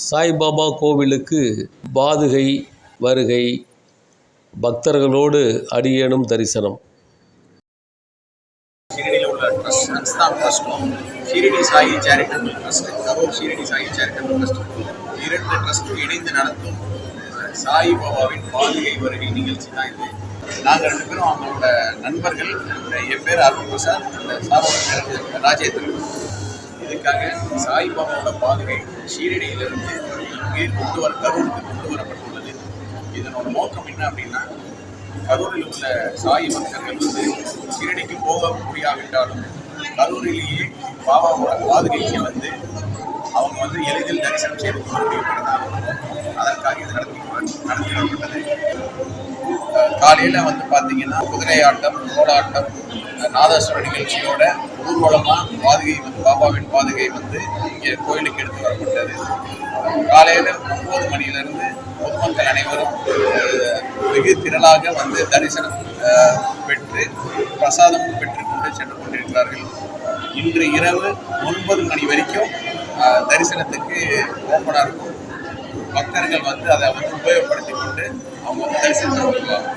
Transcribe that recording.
சாய்பாபா கோவிலுக்கு பாதுகை வருகை பக்தர்களோடு அடியேனும் தரிசனம். ஷிரடியில் உள்ள trust Sansthan ட்ரஸ்ட்டும் Shirdi Sai charitable trust Karur Shirdi Sai charitable trust இரண்டு ட்ரஸ்ட்டும் இணைந்து நடத்தும் அஹ், சாய் பாபாவின் பாதுகை வருகை நிகழ்ச்சி தான் இது. நாங்கள் ரெண்டு பேரும் அவங்களோட நண்பர்கள் என் பேர் அருண் பிரசாத் சாரோட பேர் ராஜேந்திரன். இதுக்காக சாய்பாபாவோட பாதுகை ஷீரடியிலிருந்து இங்கே கொண்டு வர கரூருக்கு கொண்டு வரப்பட்டுள்ளது. இதனோட நோக்கம் என்ன அப்படின்னா கரூரில் உள்ள சாய் பக்தர்கள் வந்து ஷீரடிக்கு போக முடியாவிட்டாலும் கரூரிலேயே பாபாவோட பாதுகைக்கு வந்து அவங்க வந்து எளிதில் தரிசனம் செய்து கொள்ள முடியும் அதற்காக இது நடத்தி நடத்தி வரப்பட்டது காலையில் வந்து பார்த்தீங்கன்னா குதிரை ஆட்டம் கோலாட்டம் நாதஸ்வர நிகழ்ச்சியோட ஊர்வலமாக பாதுகை வந்து பாபாவின் பாதுகை வந்து இங்கே கோயிலுக்கு எடுத்து வரப்பட்டது. காலையில் ஒன்பது மணியிலிருந்து பொதுமக்கள் அனைவரும் வெகு திரளாக வந்து தரிசனம் பெற்று பிரசாதமும் பெற்றுக்கொண்டு சென்று கொண்டிருக்கிறார்கள். இன்று இரவு ஒன்பது மணி வரைக்கும் தரிசனத்துக்கு ஓப்பனாக இருக்கும். பக்தர்கள் வந்து அதை வந்து உபயோகப்படுத்தி கொண்டு அவங்க வந்து தரிசனத்தை பண்ணுவாங்க